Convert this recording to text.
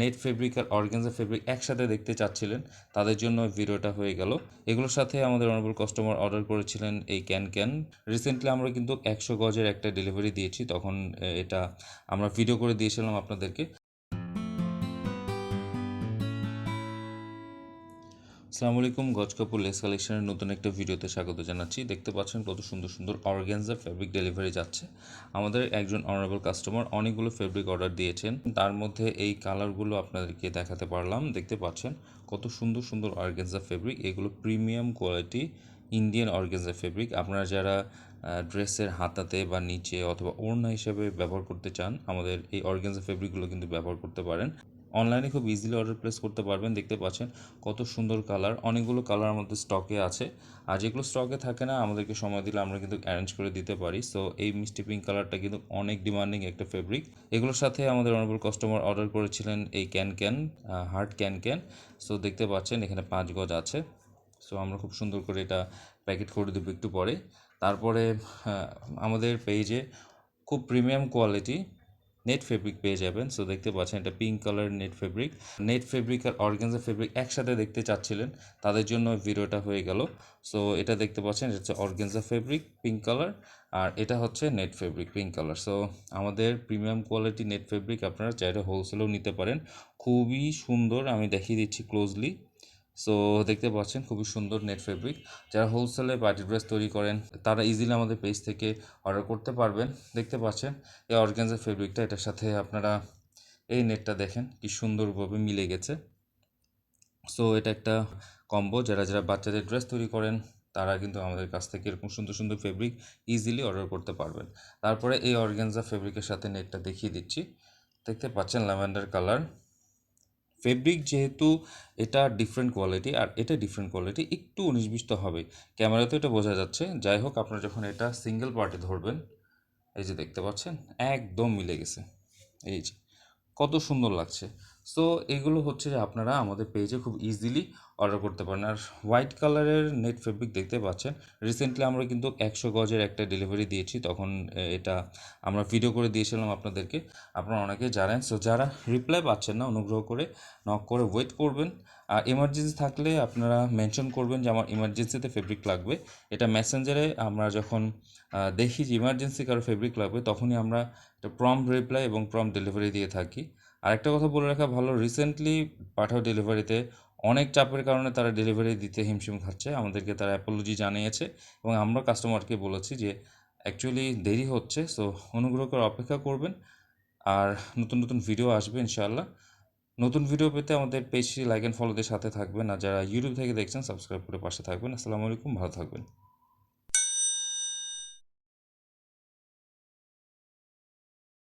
Net fabric আর organza fabric একসাথে দেখতে চাচ্ছিলেন, তাদের জন্য ভিডিওটা হয়ে গেল। এগুলোর সাথে আমাদের অনেক কাস্টমার অর্ডার করেছিলেন এই ক্যান ক্যান। রিসেন্টলি আমরা কিন্তু একশো গজের একটা ডেলিভারি দিয়েছি, তখন এটা আমরা ভিডিও করে দিয়েছিলাম আপনাদেরকে। আসসালামু আলাইকুম, গজ কাপুর লেস কালেকশনের নতুন একটা ভিডিওতে স্বাগত জানাচ্ছি। দেখতে পাচ্ছেন কত সুন্দর সুন্দর অর্গ্যানজা ফেব্রিক ডেলিভারি যাচ্ছে। আমাদের একজন অনারেবল কাস্টমার অনেকগুলো ফেব্রিক অর্ডার দিয়েছেন। তার মধ্যে এই কালারগুলো আপনাদেরকে দেখাতে পারলাম। দেখতে পাচ্ছেন কত সুন্দর সুন্দর অর্গ্যানজা ফেব্রিক এগুলো premium quality Indian organza fabric আপনারা যারা ড্রেসের হাতাতে বা নিচে অথবা ওড়না হিসেবে ব্যবহার করতে চান, আমাদের এই অর্গ্যানজা ফেব্রিকগুলো কিন্তু ব্যবহার করতে পারেন। অনলাইনে খুব ইজিলি অর্ডার প্লেস করতে পারবেন, দেখতে পাচ্ছেন কত সুন্দর কালার অনেকগুলো কালার আমাদের স্টকে আছে। আর যেগুলো স্টকে থাকে না, আমাদেরকে সময় দিলে আমরা কিন্তু অ্যারেঞ্জ করে দিতে পারি। সো এই মিষ্টি পিঙ্ক কালারটা কিন্তু অনেক ডিমান্ডিং একটা ফেব্রিক এগুলোর সাথে আমাদের অনেকগুলো কাস্টমার অর্ডার করেছিলেন এই can can hard can can so দেখতে পাচ্ছেন এখানে পাঁচ গজ আছে। সো আমরা খুব সুন্দর করে এটা প্যাকেট করে দেবো একটু পরে। তারপরে আমাদের পেজে খুব প্রিমিয়াম কোয়ালিটি নেট ফেব্রিক পেয়ে যাবেন। সো দেখতে পাচ্ছেন এটা pink colour net fabric. Net fabric আর অর্গানজা ফেব্রিক একসাথে দেখতে চাচ্ছিলেন। তাদের জন্য ভিডিওটা হয়ে গেল। সো এটা দেখতে পাচ্ছেন, এটা হচ্ছে অর্গানজা ফেব্রিক পিঙ্ক কালার আর এটা হচ্ছে net fabric pink colour so আমাদের প্রিমিয়াম কোয়ালিটি নেট ফেব্রিক আপনারা চাইলে হোলসেলেও নিতে পারেন। খুবই সুন্দর, আমি দেখিয়ে দিচ্ছি ক্লোজলি সো দেখতে পাচ্ছেন খুবই সুন্দর নেট ফেব্রিক যারা হোলসেলে পার্টি ড্রেস তৈরি করেন, তারা ইজিলি আমাদের পেজ থেকে অর্ডার করতে পারবেন। দেখতে পাচ্ছেন এই অর্গানজা ফেব্রিকটা এটার সাথে আপনারা এই নেটটা দেখেন কি সুন্দরভাবে মিলে গেছে। সো এটা একটা কম্বো যারা যারা বাচ্চাদের ড্রেস তৈরি করেন, তারা কিন্তু আমাদের কাছ থেকে এরকম সুন্দর সুন্দর ফেব্রিক ইজিলি অর্ডার করতে পারবেন। তারপরে এই অর্গানজা ফেব্রিকের সাথে নেটটা দেখিয়ে দিচ্ছি। দেখতে পাচ্ছেন ল্যাভেন্ডার কালার ফেব্রিক যেহেতু এটা ডিফারেন্ট কোয়ালিটি আর এটা ডিফারেন্ট কোয়ালিটি একটু উনিশ হবে। ক্যামেরাতে এটা বোঝা যাচ্ছে। যাই হোক, আপনারা যখন এটা সিঙ্গেল পার্টে ধরবেন, এই যে দেখতে পাচ্ছেন, একদম মিলে গেছে। এই যে, কত সুন্দর লাগছে। সো এগুলো হচ্ছে যে আপনারা আমাদের পেজে খুব ইজিলি অর্ডার করতে পারেন। আর হোয়াইট কালারের নেট ফেব্রিক দেখতে পাচ্ছেন। রিসেন্টলি আমরা কিন্তু একশো গজের একটা ডেলিভারি দিয়েছি। তখন এটা আমরা ভিডিও করে দিয়েছিলাম আপনাদেরকে। আপনারা অনেকে জানেন। সো যারা রিপ্লাই পাচ্ছেন না, অনুগ্রহ করে নক করে ওয়েট করবেন। আর এমার্জেন্সি থাকলে আপনারা মেনশন করবেন যে আমার ইমার্জেন্সিতে ফেব্রিক লাগবে। এটা মেসেঞ্জারে আমরা যখন দেখি যে ইমার্জেন্সি কারও ফেব্রিক লাগবে, তখনই আমরা একটা প্রম রিপ্লাই এবং প্রম ডেলিভারি দিয়ে থাকি। আরেকটা কথা বলে রাখা, ভালো রিসেন্টলি পাঠাও ডেলিভারিতে অনেক চাপের কারণে তারা ডেলিভারি দিতে হিমশিম খাচ্ছে। আমাদেরকে তারা অ্যাপোলজি জানিয়েছে এবং আমরা কাস্টমারকে বলেছি যে অ্যাকচুয়ালি দেরি হচ্ছে সো অনুগ্রহ করে অপেক্ষা করবেন। আর নতুন নতুন ভিডিও আসবে ইনশাআল্লাহ। নতুন ভিডিও পেতে আমাদের পেজটি লাইক অ্যান্ড ফলোদের সাথে থাকবেন। আর যারা ইউটিউব থেকে দেখছেন সাবস্ক্রাইব করে পাশে থাকবেন। আসসালামু আলাইকুম, ভালো থাকবেন।